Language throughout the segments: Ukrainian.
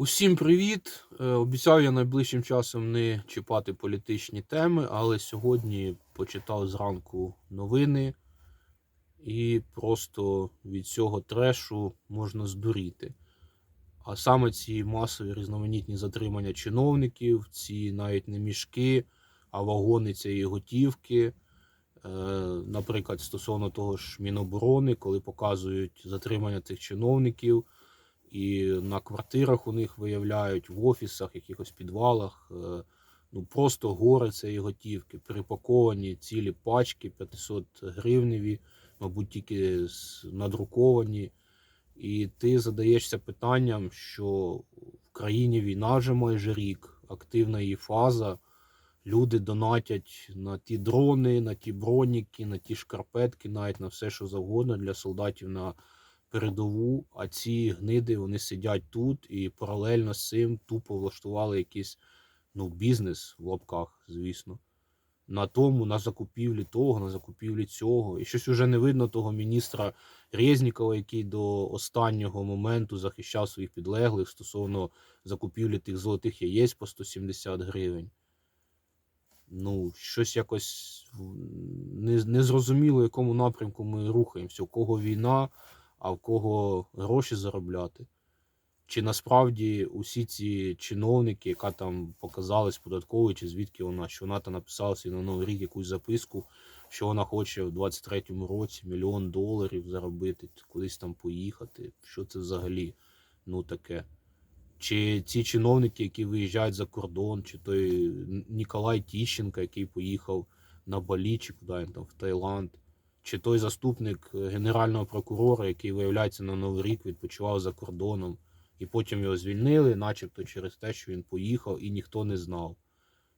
Усім привіт! Е, Обіцяв я найближчим часом не чіпати політичні теми, але сьогодні почитав зранку новини, і просто від цього трешу можна здуріти. А саме ці масові різноманітні затримання чиновників, ці навіть не мішки, а вагони цієї готівки. Е, Наприклад, стосовно того ж Міноборони, коли показують затримання цих чиновників і на квартирах у них виявляють в офісах, якихось підвалах. е, Ну просто гори цієї готівки, перепаковані цілі пачки 500 гривневі, мабуть, тільки надруковані. І ти задаєшся питанням, що в країні війна вже майже рік, активна її фаза. Люди донатять на ті дрони, на ті броніки, на ті шкарпетки, навіть на все, що завгодно для солдатів на передову. А ці гниди вони сидять тут і паралельно з цим тупо влаштували якийсь ну, бізнес в лапках, звісно. На тому, на закупівлі того, на закупівлі цього. І щось уже не видно того міністра Резнікова, який до останнього моменту захищав своїх підлеглих стосовно закупівлі тих золотих яєць по 170 гривень. Ну, щось якось в- не, не зрозуміло, якому напрямку ми рухаємося, у кого війна, а в кого гроші заробляти. Чи насправді усі ці чиновники, яка там показалась податковою, чи звідки вона, що вона там написала на новий рік якусь записку, що вона хоче в 23-му році мільйон доларів заробити, кудись там поїхати. Що це взагалі ну таке? Чи ці чиновники, які виїжджають за кордон, чи той Ніколай Тіщенко, який поїхав на Балі, чи куди він там в Таїланд, чи той заступник е, генерального прокурора, який виявляється на Новий рік відпочивав за кордоном, і потім його звільнили, начебто через те, що він поїхав, і ніхто не знав.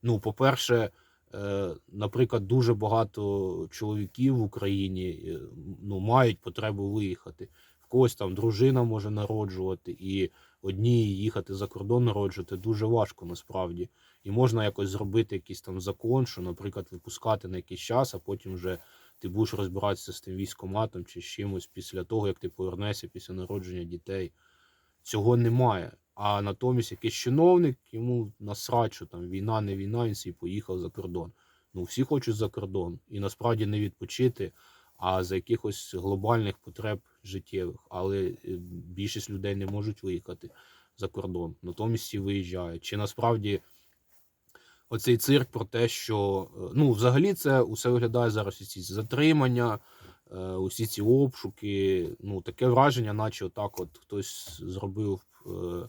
Ну, по-перше, е, наприклад, дуже багато чоловіків в Україні е, ну, мають потребу виїхати. В когось там дружина може народжувати, і одній їхати за кордон народжувати дуже важко насправді. І можна якось зробити якийсь там закон, що, наприклад, випускати на якийсь час, а потім вже ти будеш розбиратися з тим військоматом чи з чимось після того, як ти повернешся після народження дітей. Цього немає. А натомість якийсь чиновник, йому насрать, що там війна, не війна, він собі поїхав за кордон. Ну, всі хочуть за кордон. І насправді не відпочити, а за якихось глобальних потреб життєвих. Але е, більшість людей не можуть виїхати за кордон. Натомість всі виїжджають. Чи насправді оцей цирк про те, що е, ну, взагалі це усе виглядає зараз усі ці затримання, е, усі ці обшуки. Ну, таке враження, наче отак от хтось зробив. е,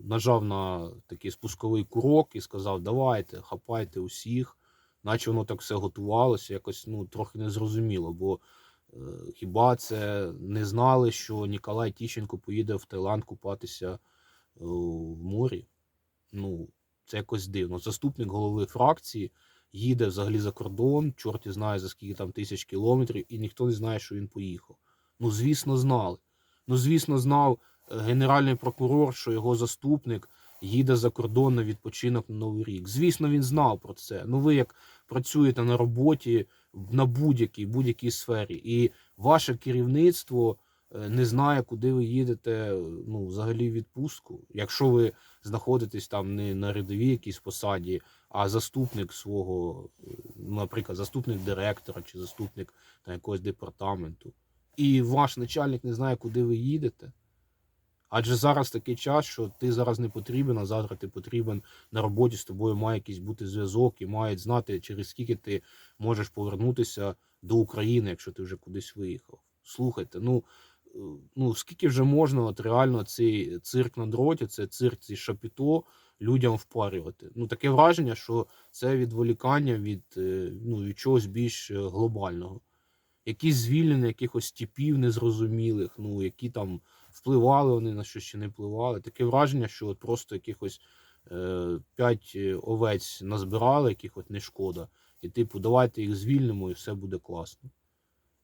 Нажав на такий спусковий курок і сказав: давайте, хапайте усіх, наче воно так все готувалося, якось ну, трохи незрозуміло, бо хіба це не знали, що Ніколай Тіщенко поїде в Таїланд купатися в морі? Ну, це якось дивно. Заступник голови фракції їде взагалі за кордон, чорті знає за скільки там тисяч кілометрів, і ніхто не знає, що він поїхав. Ну, звісно, знали. Ну, звісно, знав е, генеральний прокурор, що його заступник їде за кордон на відпочинок на Новий рік. Звісно, він знав про це. Ну, ви як працюєте на роботі на будь-якій будь-якій сфері, і ваше керівництво не знає, куди ви їдете, е, ну, взагалі відпустку. Якщо ви знаходитесь там не на рядовій якійсь посаді, а заступник свого, е, наприклад, заступник директора чи заступник там, якогось департаменту, і ваш начальник не знає, куди ви їдете. Адже зараз такий час, що ти зараз не потрібен, а завтра ти потрібен на роботі, з тобою має якийсь бути зв'язок і мають знати, через скільки ти можеш повернутися до України, якщо ти вже кудись виїхав. Слухайте, ну, е, ну скільки вже можна от реально цей цирк на дроті, це цирк ці шапіто людям впарювати. Ну таке враження, що це відволікання від, е, ну, від чогось більш е, глобального. Якісь звільнення якихось типів незрозумілих, ну які там впливали вони на що чи не впливали. Таке враження, що от просто якихось е, п'ять овець назбирали, яких от не шкода. І типу, давайте їх звільнимо, і все буде класно.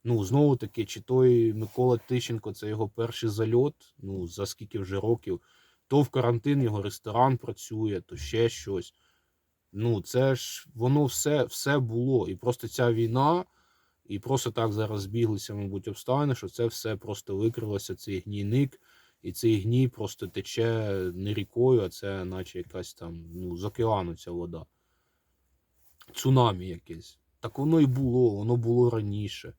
Ну, знову таки, чи той Микола Тищенко це його перший зальот, ну, за скільки вже років, то в карантин його ресторан працює, то ще щось. Ну, це ж воно все, все було. І просто ця війна, і просто так зараз збіглися, мабуть, обставини, що це все просто викрилося, цей гнійник, І цей гній просто тече не рікою, а це наче якась там ну, з океану ця вода. Цунамі якесь. Так воно і було, воно було раніше.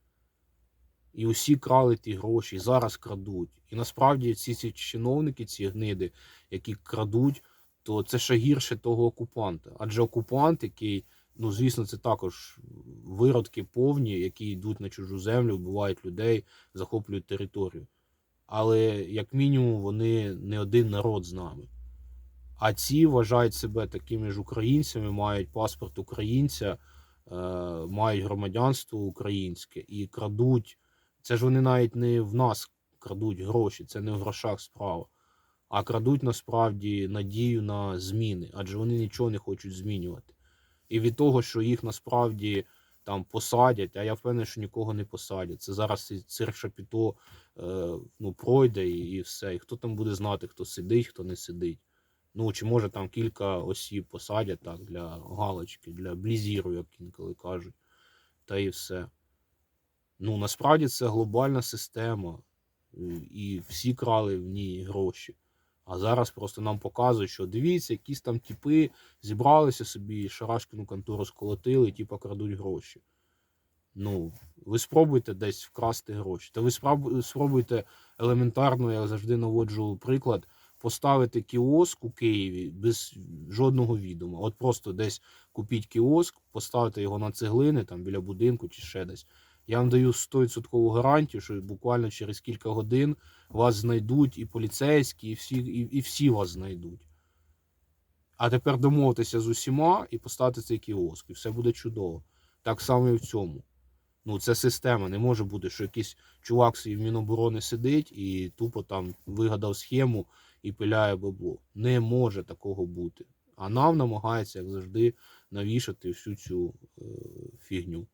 І усі крали ті гроші, і зараз крадуть. І насправді ці, ці чиновники, ці гниди, які крадуть, то це ще гірше того окупанта. Адже окупант, який, ну звісно, це також виродки повні, які йдуть на чужу землю, вбивають людей, захоплюють територію. Але як мінімум вони не один народ з нами. А ці вважають себе такими ж українцями, мають паспорт українця, е, мають громадянство українське і крадуть. Це ж вони навіть не в нас крадуть гроші, це не в грошах справа, а крадуть насправді надію на зміни, адже вони нічого не хочуть змінювати. І від того, що їх насправді там посадять, а я впевнений, що нікого не посадять. Це зараз цирк Шапіто е, ну, пройде і, і все. І хто там буде знати, хто сидить, хто не сидить. Ну, чи може там кілька осіб посадять так для галочки, для блізіру, як інколи кажуть. Та і все. Ну, насправді це глобальна система, і всі крали в ній гроші. А зараз просто нам показують, що дивіться, якісь там тіпи зібралися собі, шарашкину контору сколотили, і крадуть гроші. Ну, ви спробуйте десь вкрасти гроші. Та ви спробуйте елементарно, я завжди наводжу приклад, поставити кіоск у Києві без жодного відома. От просто десь купіть кіоск, поставити його на цеглини там біля будинку чи ще десь. Я вам даю 100% гарантію, що буквально через кілька годин вас знайдуть і поліцейські, і всі, і, і всі вас знайдуть. А тепер домовитися з усіма і поставити цей кіоск, і все буде чудово. Так само і в цьому. Ну, це система. Не може бути, що якийсь чувак в Міноборони сидить і тупо там вигадав схему і пиляє бабло. Не може такого бути. А нам намагається, як завжди, навішати всю цю е, фігню.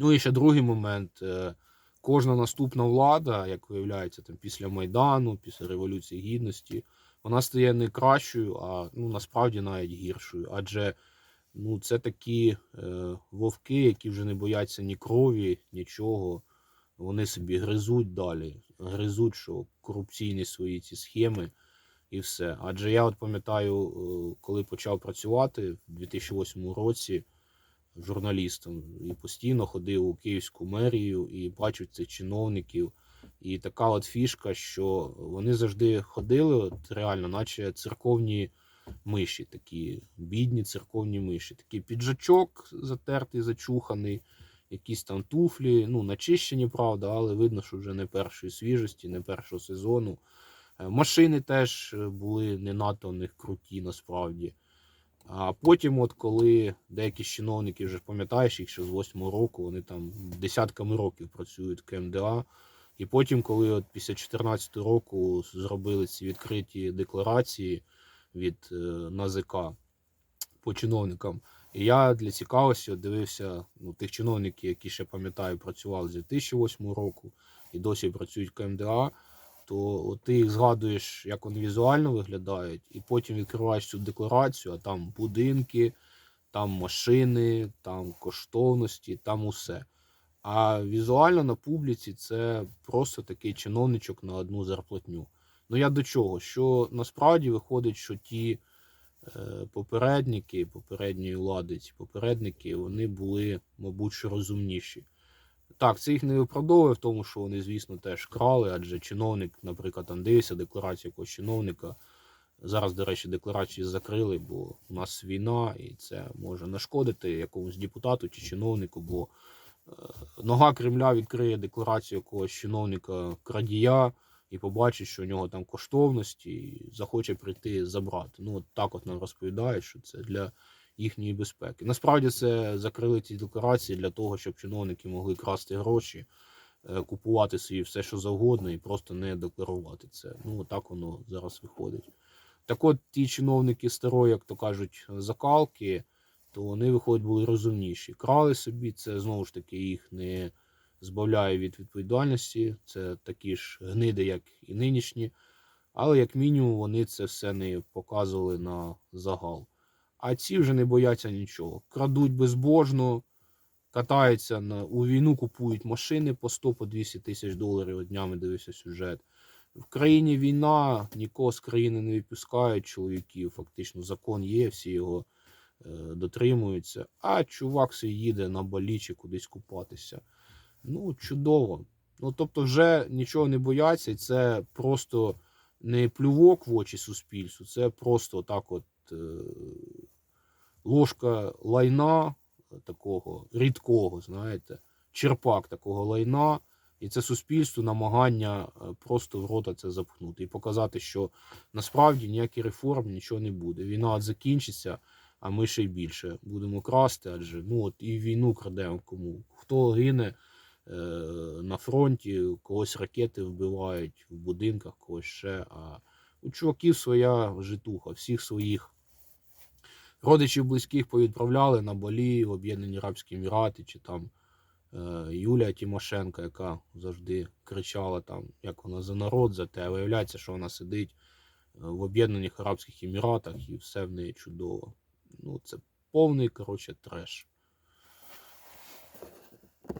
Ну і ще другий момент. Е, кожна наступна влада, як виявляється, там після Майдану, після Революції Гідності, вона стає не кращою, а ну, насправді навіть гіршою. Адже ну, це такі е, вовки, які вже не бояться ні крові, нічого. Вони собі гризуть далі, гризуть, що корупційні свої ці схеми і все. Адже я от пам'ятаю, е, коли почав працювати в 2008 році журналістом і постійно ходив у Київську мерію і бачив цих чиновників. І така от фішка, що вони завжди ходили, от реально, наче церковні миші, такі бідні церковні миші. Такий піджачок затертий, зачуханий, якісь там туфлі, ну, начищені, правда, але видно, що вже не першої свіжості, не першого сезону. Е, Машини теж були не надто в них круті насправді. А потім, от коли деякі чиновники вже пам'ятаєш, їх ще з 8 року, вони там десятками років працюють в КМДА. І потім, коли от після 2014 року зробили ці відкриті декларації від е, НАЗК по чиновникам, і я для цікавості дивився ну, тих чиновників, які ще пам'ятаю, працювали з 2008 року і досі працюють в КМДА, то ти їх згадуєш, як вони візуально виглядають, і потім відкриваєш цю декларацію, а там будинки, там машини, там коштовності, там усе. А візуально на публіці це просто такий чиновничок на одну зарплатню. Ну я до чого? Що насправді виходить, що ті е, попередники, попередньої влади, ці попередники, вони були, мабуть, розумніші. Так, це їх не виправдовує в тому, що вони, звісно, теж крали, адже чиновник, наприклад, там дивився декларацію якогось чиновника. Зараз, до речі, декларації закрили, бо у нас війна, і це може нашкодити якомусь депутату чи чиновнику, бо е, нога Кремля відкриє декларацію якогось чиновника крадія і побачить, що у нього там коштовності, і захоче прийти забрати. Ну, от так от нам розповідають, що це для їхньої безпеки. Насправді це закрили ці декларації для того, щоб чиновники могли красти гроші, е, купувати собі все, що завгодно, і просто не декларувати це. Ну, так воно зараз виходить. Так от ті чиновники старої, як то кажуть, закалки, то вони, виходять, були розумніші. Крали собі, це знову ж таки їх не збавляє від відповідальності. Це такі ж гниди, як і нинішні. Але, як мінімум, вони це все не показували на загал. А ці вже не бояться нічого. Крадуть безбожно, катаються на, у війну, купують машини по 100 по 200 тисяч доларів. Днями дивився сюжет. В країні війна, нікого з країни не випускають чоловіків. Фактично закон є, всі його е, дотримуються. А чувак все їде на балі чи кудись купатися. Ну, чудово. Ну, тобто, вже нічого не бояться, і це просто не плювок в очі суспільству, це просто так от ложка лайна такого рідкого, знаєте, черпак такого лайна, і це суспільству намагання е, просто в рота це запхнути і показати, що насправді ніякі реформ, нічого не буде. Війна от закінчиться, а ми ще й більше будемо красти, адже ну от і війну крадемо кому. Хто гине е, на фронті, когось ракети вбивають в будинках, когось ще. А у чуваків своя житуха, всіх своїх родичів близьких повідправляли на Балі, Об'єднані Арабські Емірати, чи там е, Юлія Тимошенко, яка завжди кричала там, як вона за народ, за те. А Виявляється, що вона сидить е, в Об'єднаних Арабських Еміратах і все в неї чудово. Ну, це повний, коротше, треш.